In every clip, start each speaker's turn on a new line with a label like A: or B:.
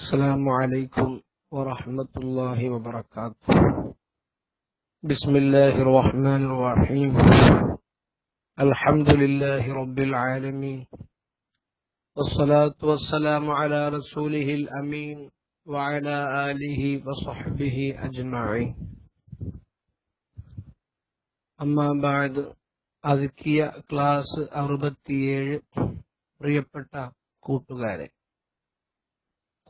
A: السلام عليكم ورحمة الله وبركاته بسم الله الرحمن الرحيم الحمد لله رب العالمين والصلاة والسلام على رسوله الأمين وعلى آله وصحبه أجمعين أما بعد അതുക്കിയ class അറുപത്തിയേഴ് പ്രിയപ്പെട്ട കൂട്ടുകാരെ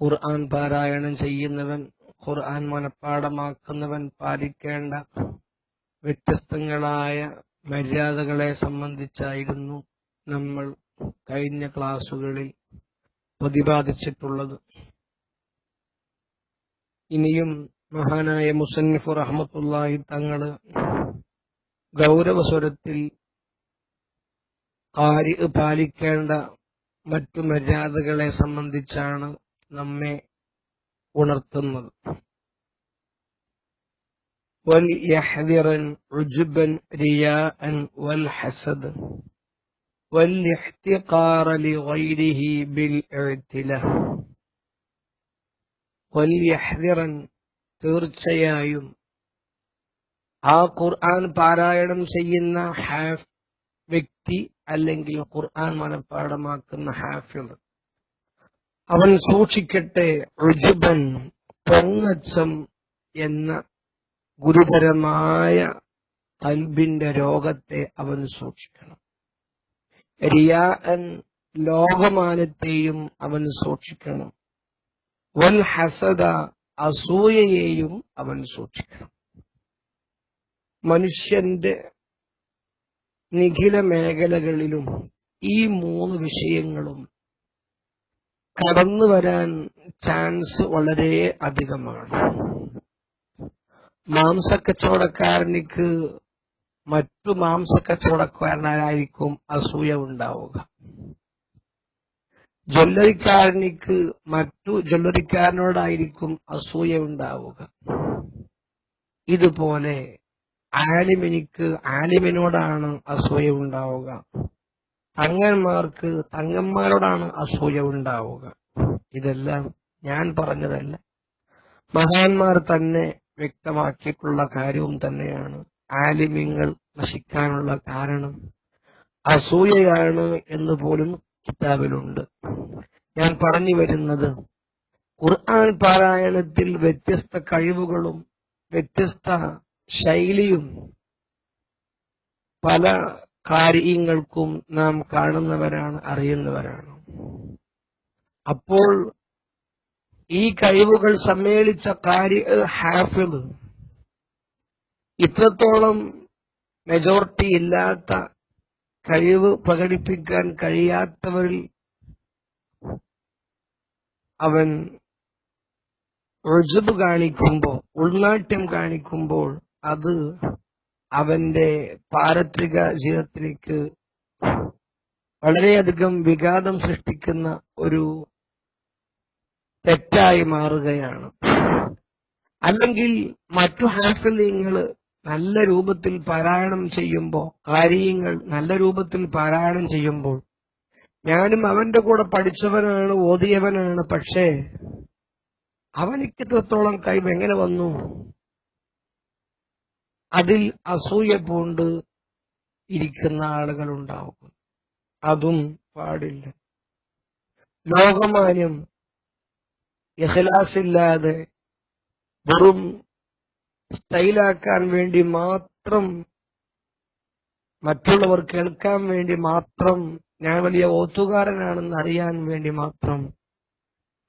A: ഖുർആൻ പാരായണം ചെയ്യുന്നവൻ ഖുർആൻ മനഃപ്പാടമാക്കുന്നവൻ പാലിക്കേണ്ട വ്യത്യസ്തങ്ങളായ മര്യാദകളെ സംബന്ധിച്ചായിരുന്നു നമ്മൾ കഴിഞ്ഞ ക്ലാസുകളിൽ പ്രതിപാദിച്ചിട്ടുള്ളത്. ഇനിയും മഹാനായ മുസന്നിഫ് റഹ്മത്തുള്ളാഹി തങ്ങൾ ഗൗരവസ്വരത്തിൽ പാലിക്കേണ്ട മറ്റു മര്യാദകളെ സംബന്ധിച്ചാണ് നമ്മെ ഉണർത്തുന്നത് وليحذرا عجبا رياء والحسد والاحتقار لغيره بالاعتلاء وليحذرا തീർച്ചയായും ആ ഖുർആൻ പാരായണം ചെയ്യുന്ന ഹാഫ് വ്യക്തി അല്ലെങ്കിൽ ഖുർആൻ മനഃപ്പാടമാക്കുന്ന ഹാഫിള് അവൻ സൂക്ഷിക്കട്ടെ ഋജുബൻ പൊങ്ങച്ചം എന്ന ഗുരുതരമായ കൽബിന്റെ രോഗത്തെ അവൻ സൂക്ഷിക്കണം. റിയാൻ ലോകമാനത്തെയും അവൻ സൂക്ഷിക്കണം. വൽ ഹസദ അസൂയയെയും അവൻ സൂക്ഷിക്കണം. മനുഷ്യന്റെ നിഖില മേഖലകളിലും ഈ മൂന്ന് വിഷയങ്ങളും കടന്നു വരാൻ ചാൻസ് വളരെ അധികമാണ്. മാംസക്കച്ചവടക്കാരനിക്ക് മറ്റു മാംസക്കച്ചവടക്കാരനായിരിക്കും അസൂയ ഉണ്ടാവുക. ജ്വല്ലറിക്കാരനിക്ക് മറ്റു ജ്വല്ലറിക്കാരനോടായിരിക്കും അസൂയ ഉണ്ടാവുക. ഇതുപോലെ ആലിമിനിക്ക് ആലിമിനോടാണ് അസൂയ ഉണ്ടാവുക. തങ്ങന്മാർക്ക് തങ്ങന്മാരോടാണ് അസൂയ ഉണ്ടാവുക. ഇതെല്ലാം ഞാൻ പറഞ്ഞതല്ല. മഹാന്മാർ തന്നെ വ്യക്തമാക്കിയിട്ടുള്ള കാര്യവും തന്നെയാണ്. ആലിമ്യങ്ങൾ നശിക്കാനുള്ള കാരണം അസൂയയാണ് എന്ന് പോലും കിതാബിലുണ്ട്. ഞാൻ പറഞ്ഞു വരുന്നത് ഖുർആൻ പാരായണത്തിൽ വ്യത്യസ്ത കഴിവുകളും വ്യത്യസ്ത ശൈലിയും പല കാര്യങ്ങൾക്കും നാം കാണുന്നവരാണ് അറിയുന്നവരാണ്. അപ്പോൾ ഈ കഴിവുകൾ സമ്മേളിച്ച കാര്യ ഹാഫിദ് ഇത്രത്തോളം മെജോറിറ്റി ഇല്ലാത്ത കഴിവ് പ്രകടിപ്പിക്കാൻ കഴിയാത്തവരിൽ അവൻ ഋജുബ് കാണിക്കുമ്പോൾ ഉൾനാട്യം കാണിക്കുമ്പോൾ അത് അവന്റെ പാരത്രിക ജീവിതത്തിലേക്ക് വളരെയധികം വിഘാതം സൃഷ്ടിക്കുന്ന ഒരു തെറ്റായി മാറുകയാണ്. അല്ലെങ്കിൽ മറ്റു ഹാഫിലിങ്ങൾ നല്ല രൂപത്തിൽ പാരായണം ചെയ്യുമ്പോൾ കാര്യങ്ങൾ നല്ല രൂപത്തിൽ പാരായണം ചെയ്യുമ്പോൾ ഞാനും അവന്റെ കൂടെ പഠിച്ചവനാണ് ഓതിയവനാണ് പക്ഷേ അവനിക്ക് എത്രത്തോളം കഴിവ് എങ്ങനെ വന്നു? അതിൽ അസൂയ പൂണ്ട് ഇരിക്കുന്ന ആളുകൾ ഉണ്ടാവും അതും പാടില്ല. ലോകമാന്യം ഇഖലാസില്ലാതെ വെറും സ്റ്റൈലാക്കാൻ വേണ്ടി മാത്രം മറ്റുള്ളവർ കേൾക്കാൻ വേണ്ടി മാത്രം ഞാൻ വലിയ ഓത്തുകാരനാണെന്ന് അറിയാൻ വേണ്ടി മാത്രം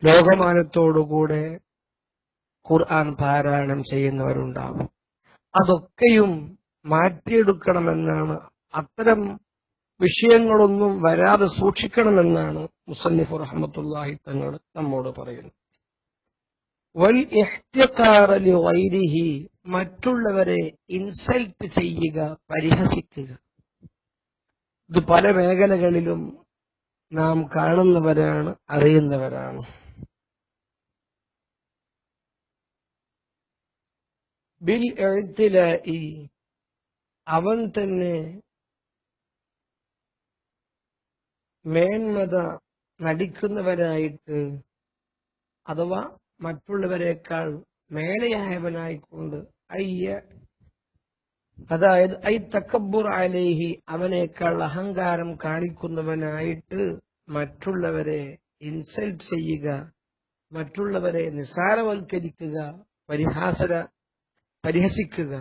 A: ലോകമാനത്തോടുകൂടെ ഖുർആൻ പാരായണം ചെയ്യുന്നവരുണ്ടാവും അതൊക്കെയും മാറ്റിയെടുക്കണമെന്നാണ്. അത്തരം വിഷയങ്ങളൊന്നും വരാതെ സൂക്ഷിക്കണമെന്നാണ് മുസന്നിഫ് റഹമത്തുല്ലാഹി തങ്ങൾ നമ്മോട് പറയുന്നത്. വൽ ഗൈരിഹി മറ്റുള്ളവരെ ഇൻസൾട്ട് ചെയ്യുക പരിഹസിക്കുക. ഇത് പല മേഖലകളിലും നാം കാണുന്നവരാണ് അറിയുന്നവരാണ്. ബിൽ എഴുത്തില ഈ അവൻ തന്നെ മേന്മത നടിക്കുന്നവരായിട്ട് അഥവാ മറ്റുള്ളവരെക്കാൾ മേലെയായവനായിക്കൊണ്ട് അയ്യ അതായത് ഐ തക്കബുർ അലേഹി അവനേക്കാൾ അഹങ്കാരം കാണിക്കുന്നവനായിട്ട് മറ്റുള്ളവരെ ഇൻസൾട്ട് ചെയ്യുക മറ്റുള്ളവരെ നിസാരവൽക്കരിക്കുക പരിഹാസര പരിഹസിക്കുക.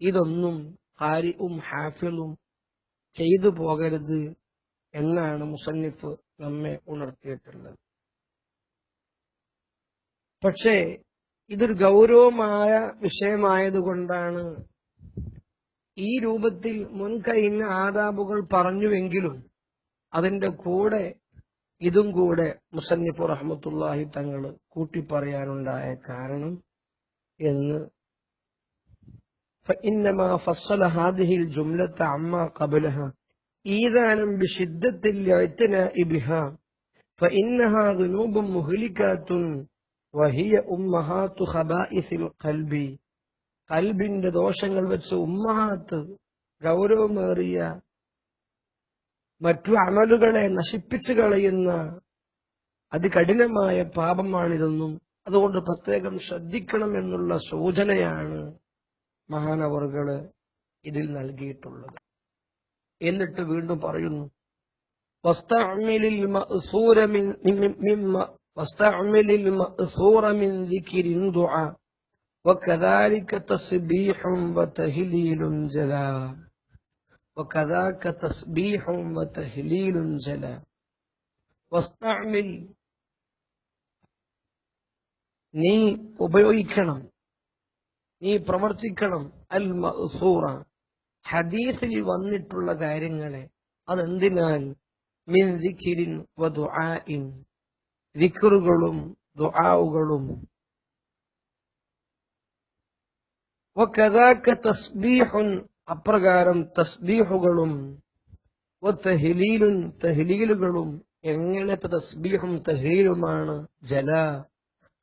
A: ഇതൊന്നും ഹാരിവും ഹാഫിളും ചെയ്തു പോകരുത് എന്നാണ് മുസന്നിഫ് നമ്മെ ഉണർത്തിയിട്ടുള്ളത്. പക്ഷേ ഇതൊരു ഗൗരവമായ വിഷയമായതുകൊണ്ടാണ് ഈ രൂപത്തിൽ മുൻകഴിഞ്ഞ ആദാബുകൾ പറഞ്ഞുവെങ്കിലും അതിന്റെ കൂടെ ഇതും കൂടെ മുസന്നിഫ് റഹ്മത്തുല്ലാഹി തങ്ങൾ കൂട്ടിപ്പറയാനുണ്ടായ കാരണം എന്ന് فإنما فصل هذه الجملة عما قبلها إيذانا بشدة الاعتناء بها فإنها ذنوب مهلكات وهي أمهات خبائث القلب കൽബിന്റെ ദോഷങ്ങൾ വെച്ച് ഉമ്മഹാത്ത് ഗൗരവമേറിയ മറ്റു അമലുകളെ നശിപ്പിച്ചു കളയുന്ന അതികഠിനമായ പാപമാണിതെന്നും അതുകൊണ്ട് പ്രത്യേകം ശ്രദ്ധിക്കണം എന്നുള്ള സൂചനയാണ് മഹാനവറുകൾ ഇതിൽ നൽകിയിട്ടുള്ളത്. എന്നിട്ട് വീണ്ടും പറയുന്നു നീ ഉപയോഗിക്കണം നീ പ്രവർത്തിക്കണം. അൽ മസൂറ ഹദീസിൽ വന്നിട്ടുള്ള കാര്യങ്ങളെ അതെന്തിനാൽ? മിൻ ദിഖിരിൻ വദുആഇൻ ദിക്റുകളും ദുആവുകളും. തസ്ബീഹുൻ. അപ്രകാരം തസ്ബീഹുകളും. വതഹ്ലീലുൻ തഹ്ലീലുകളും. എങ്ങനത്തെ തസ്ബീഹും തഹ്ലീലുമാണ്? ജല.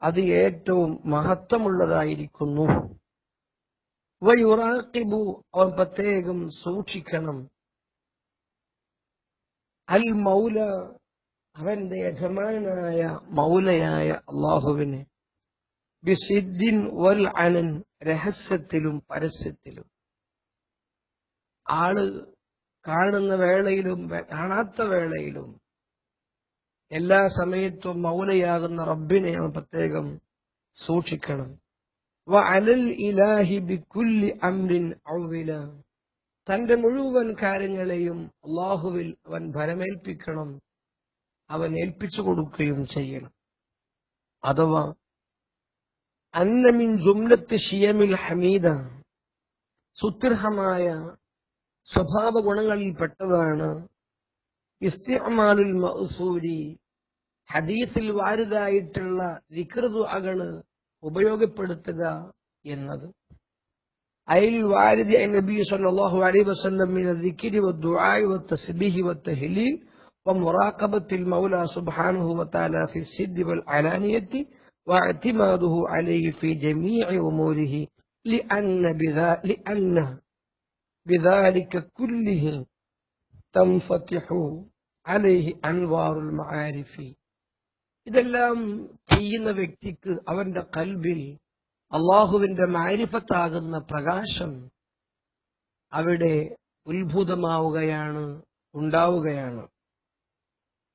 A: അത് ഏറ്റവും മഹത്വമുള്ളതായിരിക്കുന്നു. വയുറാക്കിബു അവൻ പ്രത്യേകം സൂക്ഷിക്കണം. അൽ മൗല അവന്റെ യജമാനായ മൗലയായ അള്ളാഹുവിനെ. ബിസിദ്ദിൻ വൽ അനൻ രഹസ്യത്തിലും പരസ്യത്തിലും. ആൾ കാണുന്ന വേളയിലും കാണാത്ത വേളയിലും എല്ലാ സമയത്തും മൗലയാകുന്ന റബ്ബിനെ പ്രത്യേകം സൂക്ഷിക്കണം. വഅലൽ ഇലാഹി ബികുല്ലി അംരിൻ ഔവില. തന്റെ മുഴുവൻ കാര്യങ്ങളെയും അള്ളാഹുവിൽ അവൻ ഭരമേൽപ്പിക്കണം. അവൻ ഏൽപ്പിച്ചു കൊടുക്കുകയും ചെയ്യണം. അഥവാ അന്നമിൻ ജുംലത്ത് ഷിയമിൽ ഹമീദ. സുത്യർഹമായ സ്വഭാവ ഗുണങ്ങളിൽ പെട്ടതാണ്. ഇസ്തിഅമാലുൽ മഅസൂരി ഹദീസിൽ വാരുതായിട്ടുള്ള വികൃതുഅകൾ ഉപയോഗപ്പെടുത്തുക എന്നത് അയൽ വാരിദി നബി സല്ലല്ലാഹു അലൈഹി വസല്ലം മിന الذكر والدعاء والتسبيح والتهليل ومراقبة المولى سبحانه وتعالى في السد والعلانية واعتماده عليه في جميع أموره لأن, بذا لأن بذلك كله تنفتح عليه أنوار المعارف ഇതെല്ലാം ചെയ്യുന്ന വ്യക്തിക്ക് അവന്റെ കൽബിൽ അള്ളാഹുവിന്റെ മാരിഫത്താകുന്ന പ്രകാശം അവിടെ ഉത്ഭുതമാവുകയാണ് ഉണ്ടാവുകയാണ്.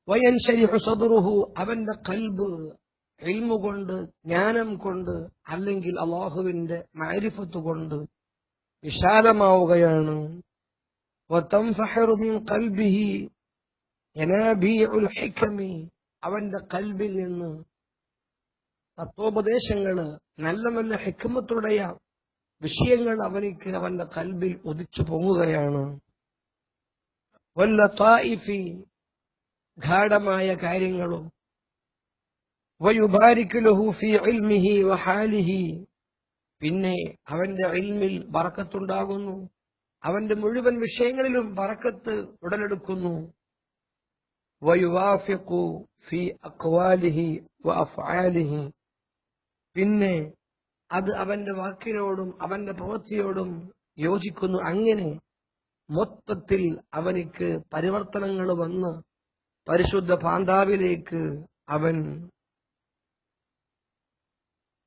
A: വയൻ ശരിഹു സദുറുഹു അവന്റെ കൽബ് എൽമു കൊണ്ട് ജ്ഞാനം കൊണ്ട് അല്ലെങ്കിൽ അള്ളാഹുവിന്റെ മാരിഫത്ത് കൊണ്ട് വിശാലമാവുകയാണ്. കൽബിഹി അവന്റെ കൽവിൽ നിന്ന് തത്വോപദേശങ്ങൾ നല്ല നല്ല ഹിക്കുമത്തുടയ വിഷയങ്ങൾ അവനിക്ക് അവന്റെ കൽവിൽ ഒതിച്ചു പോവുകയാണ് വല്ല തായിഫി ഗാഠമായ കാര്യങ്ങളും പിന്നെ അവന്റെ ഇൽമിൽ വറക്കത്തുണ്ടാകുന്നു അവന്റെ മുഴുവൻ വിഷയങ്ങളിലും വറക്കത്ത് ഉടലെടുക്കുന്നു. വയുവാഫിഖു ഫി അക്വാലിഹി വ അഫ്ആലിഹി. പിന്നെ അത് അവന്റെ വാക്കിനോടും അവന്റെ പ്രവൃത്തിയോടും യോജിക്കുന്നു. അങ്ങനെ മൊത്തത്തിൽ അവനിക്ക് പരിവർത്തനങ്ങൾ വന്ന് പരിശുദ്ധ പാന്താവിലേക്ക് അവൻ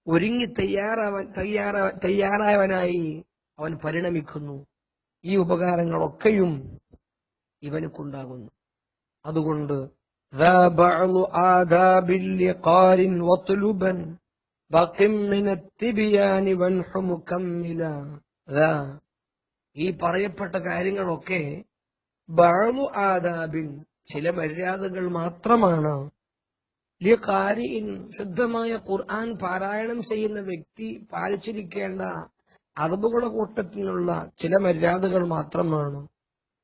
A: ഒരുങ്ങി തയ്യാറാവാൻ തയ്യാറാ തയ്യാറായവനായി അവൻ പരിണമിക്കുന്നു. ഈ ഉപകാരങ്ങളൊക്കെയും ഇവനുക്കുണ്ടാകുന്നു. അതുകൊണ്ട് ഈ പറയപ്പെട്ട കാര്യങ്ങളൊക്കെ ബഴു ആദാബിൻ ചില മര്യാദകൾ മാത്രമാണ്. ലിഖാരിൻ ശുദ്ധമായ ഖുർആൻ പാരായണം ചെയ്യുന്ന വ്യക്തി പാലിച്ചിരിക്കേണ്ട അറബുകളുടെ കൂട്ടത്തിനുള്ള ചില മര്യാദകൾ മാത്രമാണ്.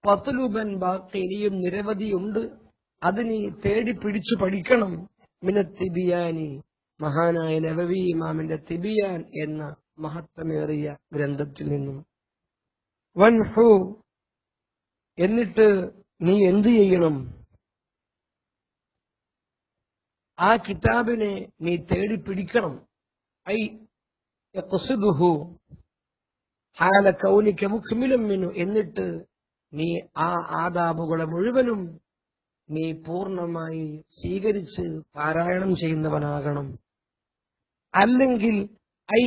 A: പത്തുലൂബൻ ബാക്കി ഇനിയും നിരവധിയുണ്ട്. അതിനി തേടി പിടിച്ചു പഠിക്കണം. മിനത്തിബിയാനി മഹാനായ നവവി ഇമാമിന്റെ തിബിയാൻ എന്ന മഹത്വമേറിയ ഗ്രന്ഥത്തിൽ നിന്നും. വൻഹു എന്നിട്ട് നീ എന്തു ചെയ്യണം? ആ കിതാബിനെ നീ തേടി പിടിക്കണം. ഐ മിനു എന്നിട്ട് നീ ആ ആദാബുകളെ മുഴുവനും നീ പൂർണമായി സ്വീകരിച്ച് പാരായണം ചെയ്യുന്നവനാകണം. അല്ലെങ്കിൽ ഐ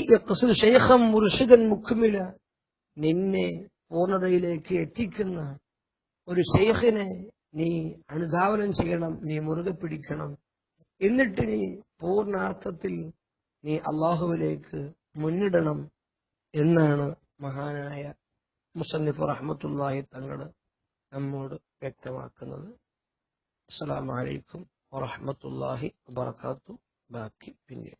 A: ശൈഖം മുർഷിദൻ മുഖമില നിന്നെ പൂർണതയിലേക്ക് എത്തിക്കുന്ന ഒരു ഷെയ്ഖിനെ നീ അനുധാവനം ചെയ്യണം നീ മുറുകെ പിടിക്കണം. എന്നിട്ട് നീ പൂർണാർത്ഥത്തിൽ നീ അള്ളാഹുവിലേക്ക് മുന്നിടണം എന്നാണ് മഹാനായ മുസന്നിഫ് റഹ്മത്തുല്ലാഹി തങ്ങൾ നമ്മോട് വ്യക്തമാക്കുന്നത്. അസ്സാം വലൈക്കും വറഹമത്തല്ലാഹി വബറകാത്തു ബാക്കി പിന്നെ